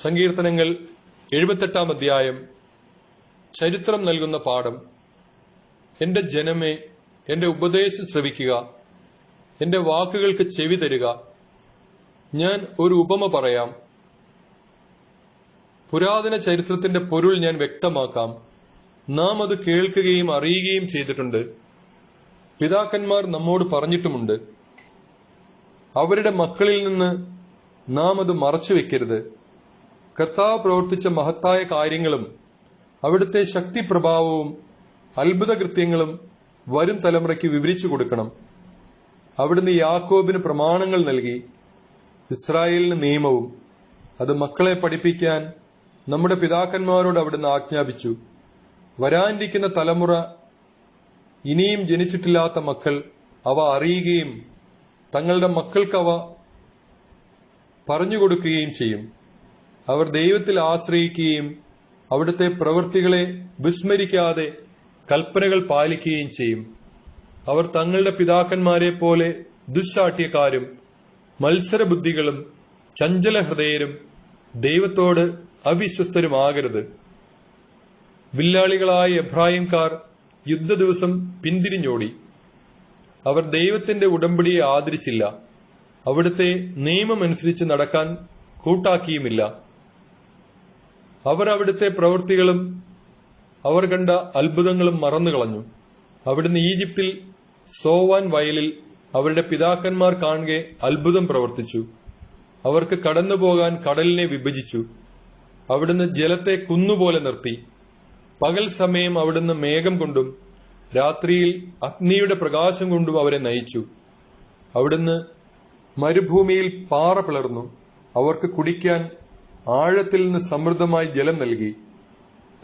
സങ്കീർത്തനങ്ങൾ എഴുപത്തെട്ടാം അധ്യായം ചരിത്രം നൽകുന്ന പാഠം. എന്റെ ജനമേ എന്റെ ഉപദേശം ശ്രവിക്കുക എന്റെ വാക്കുകൾക്ക് ചെവി തരിക. ഞാൻ ഒരു ഉപമ പറയാം. പുരാതന ചരിത്രത്തിന്റെ പൊരുൾ ഞാൻ വ്യക്തമാക്കാം. നാം അത് കേൾക്കുകയും അറിയുകയും ചെയ്തിട്ടുണ്ട്. പിതാക്കന്മാർ നമ്മോട് പറഞ്ഞിട്ടുമുണ്ട്. അവരുടെ മക്കളിൽ നിന്ന് നാം അത് മറച്ചു വെക്കരുത്. കർത്താവ് പ്രവർത്തിച്ച മഹത്തായ കാര്യങ്ങളും അവിടുത്തെ ശക്തി പ്രഭാവവും അത്ഭുത കൃത്യങ്ങളും വരും തലമുറയ്ക്ക് വിവരിച്ചു കൊടുക്കണം. അവിടുന്ന് യാക്കോബിന് പ്രമാണങ്ങൾ നൽകി ഇസ്രായേലിന് നിയമവും അത് മക്കളെ പഠിപ്പിക്കാൻ നമ്മുടെ പിതാക്കന്മാരോട് അവിടുന്ന് ആജ്ഞാപിച്ചു. വരാനിരിക്കുന്ന തലമുറ ഇനിയും ജനിച്ചിട്ടില്ലാത്ത മക്കൾ അവ അറിയുകയും തങ്ങളുടെ മക്കൾക്കവ പറഞ്ഞു പറഞ്ഞുകൊടുക്കുകയും ചെയ്യും. അവർ ദൈവത്തിൽ ആശ്രയിക്കുകയും അവിടുത്തെ പ്രവൃത്തികളെ വിസ്മരിക്കാതെ കൽപ്പനകൾ പാലിക്കുകയും ചെയ്യും. അവർ തങ്ങളുടെ പിതാക്കന്മാരെ പോലെ ദുശാഠ്യക്കാരും മത്സരബുദ്ധികളും ചഞ്ചല ഹൃദയരും ദൈവത്തോട് അവിശ്വസ്തരുമാകരുത്. വില്ലാളികളായ എബ്രാഹിംകാർ യുദ്ധ ദിവസം പിന്തിരിഞ്ഞോടി. അവർ ദൈവത്തിന്റെ ഉടമ്പടിയെ ആദരിച്ചില്ല. അവിടുത്തെ നിയമമനുസരിച്ച് നടക്കാൻ കൂട്ടാക്കിയുമില്ല. അവർ അവിടുത്തെ പ്രവൃത്തികളും അവർ കണ്ട അത്ഭുതങ്ങളും മറന്നുകളഞ്ഞു അവിടുന്ന് ഈജിപ്തിൽ സോവാൻ വയലിൽ അവരുടെ പിതാക്കന്മാർ കാണുകെ അത്ഭുതം പ്രവർത്തിച്ചു. അവർക്ക് കടന്നുപോകാൻ കടലിനെ വിഭജിച്ചു. അവിടുന്ന് ജലത്തെ കുന്നുപോലെ നിർത്തി. പകൽ സമയം അവിടുന്ന് മേഘം കൊണ്ടും രാത്രിയിൽ അഗ്നിയുടെ പ്രകാശം കൊണ്ടും അവരെ നയിച്ചു. അവിടുന്ന് മരുഭൂമിയിൽ പാറ പിളർന്നു. അവർക്ക് കുടിക്കാൻ ആഴത്തിൽ നിന്ന് സമൃദ്ധമായി ജലം നൽകി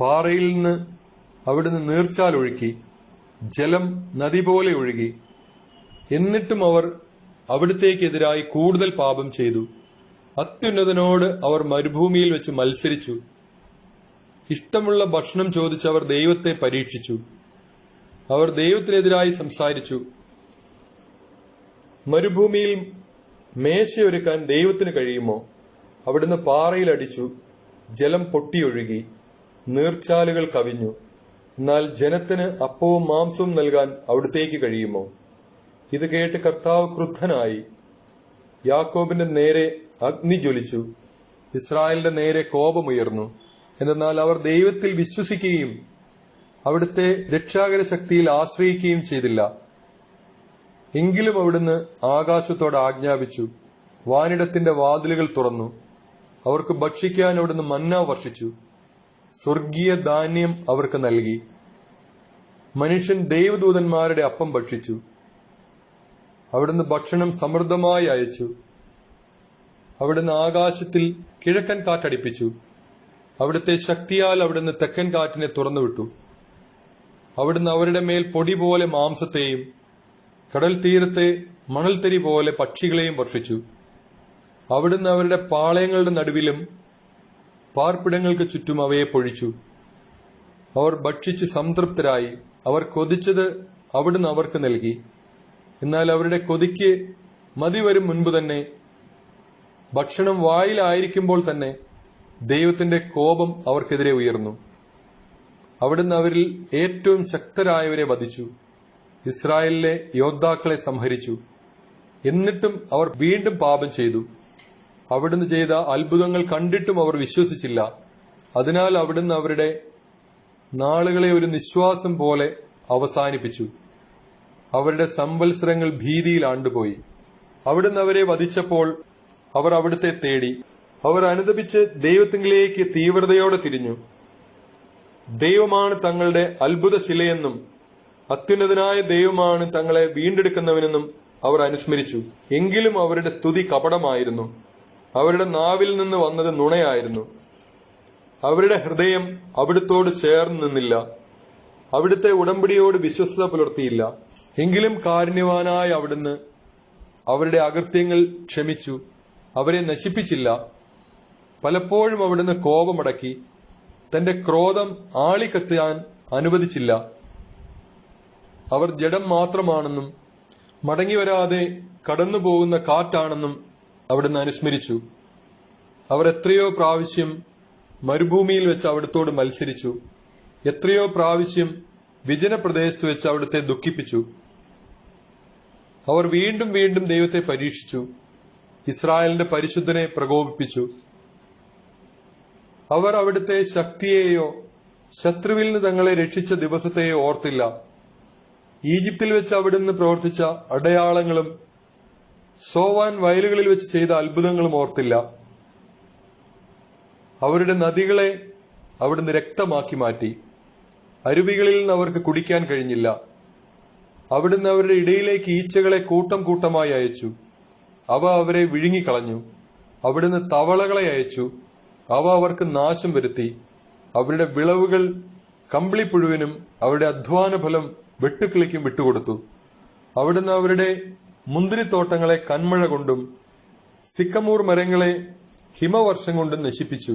പാറയിൽ നിന്ന് അവിടുന്ന് നീർച്ചാൽ ഒഴുക്കി ജലം നദി പോലെ ഒഴുകി. എന്നിട്ടും അവർ അവിടുത്തേക്കെതിരായി കൂടുതൽ പാപം ചെയ്തു. അത്യുന്നതനോട് അവർ മരുഭൂമിയിൽ വെച്ച് മത്സരിച്ചു. ഇഷ്ടമുള്ള ഭക്ഷണം ചോദിച്ച് അവർ ദൈവത്തെ പരീക്ഷിച്ചു. അവർ ദൈവത്തിനെതിരായി സംസാരിച്ചു. മരുഭൂമിയിൽ മേശയൊരുക്കാൻ ദൈവത്തിന് കഴിയുമോ? അവിടുന്ന് പാറയിലടിച്ചു. ജലം പൊട്ടിയൊഴുകി. നീർച്ചാലുകൾ കവിഞ്ഞു. എന്നാൽ ജനത്തിന് അപ്പവും മാംസവും നൽകാൻ അവിടുത്തേക്ക് കഴിയുമോ? ഇത് കേട്ട് കർത്താവ് ക്രുദ്ധനായി. യാക്കോബിന്റെ നേരെ അഗ്നി ജ്വലിച്ചു. ഇസ്രായേലിന്റെ നേരെ കോപമുയർന്നു. എന്നാൽ അവർ ദൈവത്തിൽ വിശ്വസിക്കുകയും അവിടുത്തെ രക്ഷാകര ശക്തിയിൽ ആശ്രയിക്കുകയും ചെയ്തില്ല. എങ്കിലും അവിടുന്ന് ആകാശത്തോട് ആജ്ഞാപിച്ചു. വാനിടത്തിന്റെ വാതിലുകൾ തുറന്നു. അവർക്ക് ഭക്ഷിക്കാൻ അവിടുന്ന് മന്ന വർഷിച്ചു. സ്വർഗീയ ധാന്യം അവർക്ക് നൽകി. മനുഷ്യൻ ദൈവദൂതന്മാരുടെ അപ്പം ഭക്ഷിച്ചു. അവിടുന്ന് ഭക്ഷണം സമൃദ്ധമായി അയച്ചു. അവിടുന്ന് ആകാശത്തിൽ കിഴക്കൻ കാറ്റടിപ്പിച്ചു. അവിടുത്തെ ശക്തിയാൽ അവിടുന്ന് തെക്കൻ കാറ്റിനെ തുറന്നുവിട്ടു. അവിടുന്ന് അവരുടെ മേൽ പൊടി പോലെ മാംസത്തെയും കടൽ തീരത്തെ മണൽത്തരി പോലെ പക്ഷികളെയും വർഷിച്ചു. അവിടുന്ന് അവരുടെ പാളയങ്ങളുടെ നടുവിലും പാർപ്പിടങ്ങൾക്ക് ചുറ്റും അവയെ പൊഴിച്ചു. അവർ ഭക്ഷിച്ച് സംതൃപ്തരായി. അവർ കൊതിച്ചത് അവിടുന്ന് അവർക്ക് നൽകി. എന്നാൽ അവരുടെ കൊതിക്ക് മതി വരും മുൻപ് തന്നെ ഭക്ഷണം വായിലായിരിക്കുമ്പോൾ തന്നെ ദൈവത്തിന്റെ കോപം അവർക്കെതിരെ ഉയർന്നു. അവിടുന്ന് അവരിൽ ഏറ്റവും ശക്തരായവരെ വധിച്ചു. ഇസ്രായേലിലെ യോദ്ധാക്കളെ സംഹരിച്ചു. എന്നിട്ടും അവർ വീണ്ടും പാപം ചെയ്തു. അവിടുന്ന് ചെയ്ത അത്ഭുതങ്ങൾ കണ്ടിട്ടും അവർ വിശ്വസിച്ചില്ല. അതിനാൽ അവിടുന്ന് അവരുടെ നാളുകളെ ഒരു നിശ്വാസം പോലെ അവസാനിപ്പിച്ചു. അവരുടെ സംവത്സരങ്ങൾ ഭീതിയിൽ ആണ്ടുപോയി. അവിടുന്ന് അവരെ വധിച്ചപ്പോൾ അവർ അവിടുത്തെ തേടി. അവർ അനുദപിച്ച് ദൈവത്തിങ്കിലേക്ക് തീവ്രതയോടെ തിരിഞ്ഞു. ദൈവമാണ് തങ്ങളുടെ അത്ഭുത ശിലയെന്നും അത്യുന്നതനായ ദൈവമാണ് തങ്ങളെ വീണ്ടെടുക്കുന്നവനെന്നും അവർ അനുസ്മരിച്ചു. എങ്കിലും അവരുടെ സ്തുതി കപടമായിരുന്നു. അവരുടെ നാവിൽ നിന്ന് വന്നത് നുണയായിരുന്നു. അവരുടെ ഹൃദയം അവിടുത്തോട് ചേർന്ന് നിന്നില്ല. അവിടുത്തെ ഉടമ്പടിയോട് വിശ്വസ്ത പുലർത്തിയില്ല. എങ്കിലും കാരുണ്യവാനായ അവിടുന്ന് അവരുടെ അകൃത്യങ്ങൾ ക്ഷമിച്ചു. അവരെ നശിപ്പിച്ചില്ല. പലപ്പോഴും അവിടുന്ന് കോപമടക്കി. തന്റെ ക്രോധം ആളിക്കത്താൻ അനുവദിച്ചില്ല. അവർ ജഡം മാത്രമാണെന്നും മടങ്ങി വരാതെ കടന്നുപോകുന്ന കാറ്റാണെന്നും അവിടുന്ന് അനുസ്മരിച്ചു. അവർ എത്രയോ പ്രാവശ്യം മരുഭൂമിയിൽ വെച്ച് അവിടുത്തോട് മത്സരിച്ചു. എത്രയോ പ്രാവശ്യം വിജന പ്രദേശത്ത് വെച്ച് അവിടുത്തെ ദുഃഖിപ്പിച്ചു. അവർ വീണ്ടും വീണ്ടും ദൈവത്തെ പരീക്ഷിച്ചു. ഇസ്രായേലിന്റെ പരിശുദ്ധനെ പ്രകോപിപ്പിച്ചു. അവർ അവിടുത്തെ ശക്തിയെയോ ശത്രുവിൽ നിന്ന് തങ്ങളെ രക്ഷിച്ച ദിവസത്തെയോ ഓർത്തില്ല. ഈജിപ്തിൽ വെച്ച് അവിടുന്ന് പ്രവർത്തിച്ച അടയാളങ്ങളും സോവാൻ വയലുകളിൽ വെച്ച് ചെയ്ത അത്ഭുതങ്ങളും ഓർത്തില്ല. അവരുടെ നദികളെ അവിടുന്ന് രക്തമാക്കി മാറ്റി. അരുവികളിൽ നിന്ന് അവർക്ക് കുടിക്കാൻ കഴിഞ്ഞില്ല. അവിടുന്ന് അവരുടെ ഇടയിലേക്ക് ഈച്ചകളെ കൂട്ടം കൂട്ടമായി അയച്ചു. അവ അവരെ വിഴുങ്ങിക്കളഞ്ഞു. അവിടുന്ന് തവളകളെ അയച്ചു. അവ അവർക്ക് നാശം വരുത്തി. അവരുടെ വിളവുകൾ കമ്പിളിപ്പുഴുവിനും അവരുടെ അധ്വാന ഫലം വെട്ടുക്കിളിക്കും വിട്ടുകൊടുത്തു. അവിടുന്ന് അവരുടെ മുന്തിരിത്തോട്ടങ്ങളെ കന്മഴ കൊണ്ടും സിക്കമൂർ മരങ്ങളെ ഹിമവർഷം കൊണ്ടും നശിപ്പിച്ചു.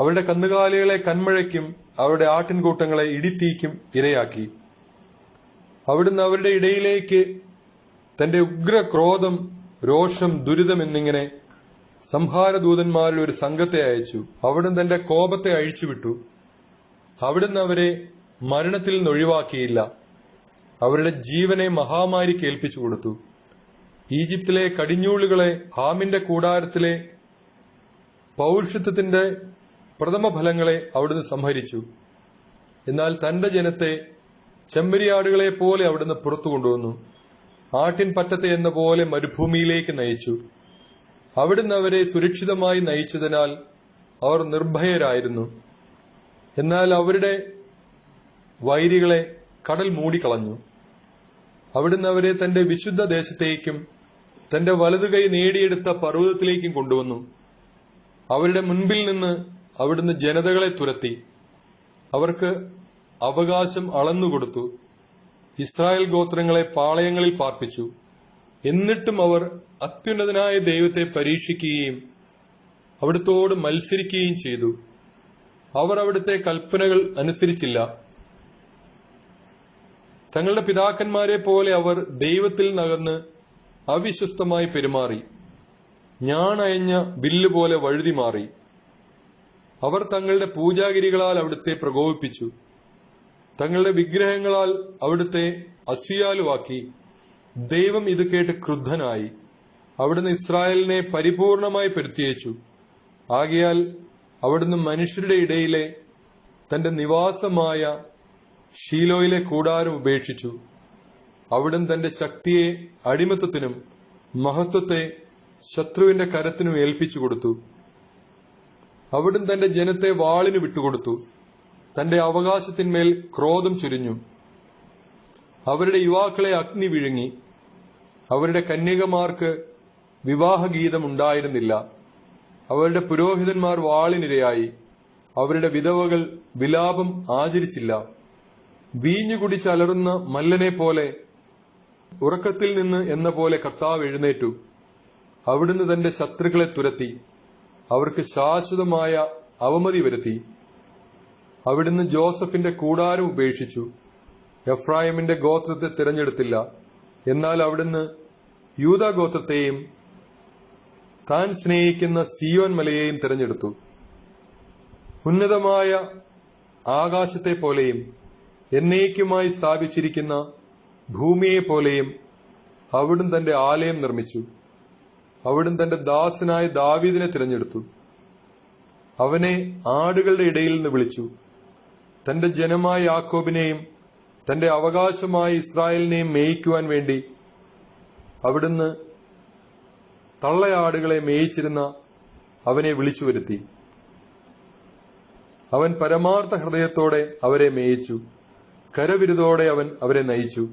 അവരുടെ കന്നുകാലികളെ കന്മഴയ്ക്കും അവരുടെ ആട്ടിൻകൂട്ടങ്ങളെ ഇടിത്തീക്കും ഇരയാക്കി. അവിടുന്ന് അവരുടെ ഇടയിലേക്ക് തന്റെ ഉഗ്ര ക്രോധം രോഷം ദുരിതം എന്നിങ്ങനെ സംഹാരദൂതന്മാരിൽ ഒരു സംഘത്തെ അയച്ചു. അവിടുന്ന് തന്റെ കോപത്തെ അഴിച്ചുവിട്ടു. അവിടുന്ന് അവരെ മരണത്തിൽ നിന്ന് ഒഴിവാക്കിയില്ല. അവരുടെ ജീവനെ മഹാമാരി കേൾപ്പിച്ചു കൊടുത്തു. ഈജിപ്തിലെ കടിഞ്ഞൂളുകളെ ഹാമിന്റെ കൂടാരത്തിലെ പൗരുഷത്വത്തിന്റെ പ്രഥമ ഫലങ്ങളെ അവിടുന്ന് സംഹരിച്ചു. എന്നാൽ തന്റെ ജനത്തെ ചെമ്പരിയാടുകളെ പോലെ അവിടുന്ന് പുറത്തു കൊണ്ടുവന്നു. ആട്ടിൻ പറ്റത്തെ എന്ന പോലെ മരുഭൂമിയിലേക്ക് നയിച്ചു. അവിടുന്ന് അവരെ സുരക്ഷിതമായി നയിച്ചതിനാൽ അവർ നിർഭയരായിരുന്നു. എന്നാൽ അവരുടെ വൈരികളെ കടൽ മൂടിക്കളഞ്ഞു. അവിടുന്ന് അവരെ തന്റെ വിശുദ്ധ ദേശത്തേക്കും തന്റെ വലതുകൈ നേടിയെടുത്ത പർവതത്തിലേക്കും കൊണ്ടുവന്നു. അവരുടെ മുൻപിൽ നിന്ന് അവിടുന്ന് ജനതകളെ തുരത്തി. അവർക്ക് അവകാശം അളന്നുകൊടുത്തു. ഇസ്രായേൽ ഗോത്രങ്ങളെ പാളയങ്ങളിൽ പാർപ്പിച്ചു. എന്നിട്ടും അവർ അത്യുന്നതനായ ദൈവത്തെ പരീക്ഷിക്കുകയും അവിടുത്തോട് മത്സരിക്കുകയും ചെയ്തു. അവർ അവിടുത്തെ കൽപ്പനകൾ അനുസരിച്ചില്ല. തങ്ങളുടെ പിതാക്കന്മാരെ പോലെ അവർ ദൈവത്തിൽ നകന്ന് അവിശ്വസ്തമായി പെരുമാറി. ഞാണയഞ്ഞ വില്ല് പോലെ വഴുതി മാറി. അവർ തങ്ങളുടെ പൂജാഗിരികളാൽ അവിടുത്തെ പ്രകോപിപ്പിച്ചു. തങ്ങളുടെ വിഗ്രഹങ്ങളാൽ അവിടുത്തെ അസിയാലുവാക്കി ദൈവം ഇത് കേട്ട് ക്രുദ്ധനായി. അവിടുന്ന് ഇസ്രായേലിനെ പരിപൂർണമായി പെരുത്തിയേച്ചു. ആകയാൽ അവിടുന്ന് മനുഷ്യരുടെ ഇടയിലെ തന്റെ നിവാസമായ ഷീലോയിലെ കൂടാരം ഉപേക്ഷിച്ചു. അവിടുന്ന് തന്റെ ശക്തിയെ അടിമത്തത്തിനും മഹത്വത്തെ ശത്രുവിന്റെ കരത്തിനും ഏൽപ്പിച്ചു കൊടുത്തു. അവിടുന്ന് തന്റെ ജനത്തെ വാളിന് വിട്ടുകൊടുത്തു. തന്റെ അവകാശത്തിന്മേൽ ക്രോധം ചുരിഞ്ഞു. അവരുടെ യുവാക്കളെ അഗ്നി വിഴുങ്ങി. അവരുടെ കന്യകമാർക്ക് വിവാഹഗീതം ഉണ്ടായിരുന്നില്ല അവരുടെ പുരോഹിതന്മാർ വാളിനിരയായി. അവരുടെ വിധവകൾ വിലാപം ആചരിച്ചില്ല. വീഞ്ഞു കുടിച്ചലറുന്ന മല്ലനെ പോലെ ഉറക്കത്തിൽ നിന്ന് എന്ന പോലെ കർത്താവ് എഴുന്നേറ്റു. അവിടുന്ന് തന്റെ ശത്രുക്കളെ തുരത്തി. അവർക്ക് ശാശ്വതമായ അവമതി വരുത്തി. അവിടുന്ന് ജോസഫിന്റെ കൂടാരം ഉപേക്ഷിച്ചു. എഫ്രായമിന്റെ ഗോത്രത്തെ തിരഞ്ഞെടുത്തില്ല. എന്നാൽ അവിടുന്ന് യൂത ഗോത്രത്തെയും താൻ സ്നേഹിക്കുന്ന സിയോൻ മലയെയും തിരഞ്ഞെടുത്തു. ഉന്നതമായ ആകാശത്തെ പോലെയും എന്നേക്കുമായി സ്ഥാപിച്ചിരിക്കുന്ന ഭൂമിയെ പോലെയും അവിടുന്ന് തന്റെ ആലയം നിർമ്മിച്ചു. അവിടുന്ന് തന്റെ ദാസനായ ദാവീദിനെ തിരഞ്ഞെടുത്തു. അവനെ ആടുകളുടെ ഇടയിൽ നിന്ന് വിളിച്ചു. തന്റെ ജനമായ യാക്കോബിനെയും തന്റെ അവകാശമായ ഇസ്രായേലിനെയും മേയിക്കുവാൻ വേണ്ടി അവിടുന്ന് തള്ളയാടുകളെ മേയിച്ചിരുന്ന അവനെ വിളിച്ചു വരുത്തി. അവൻ പരമാർത്ഥ ഹൃദയത്തോടെ അവരെ മേയിച്ചു. കരവിരുതോടെ അവൻ അവരെ നയിച്ചു.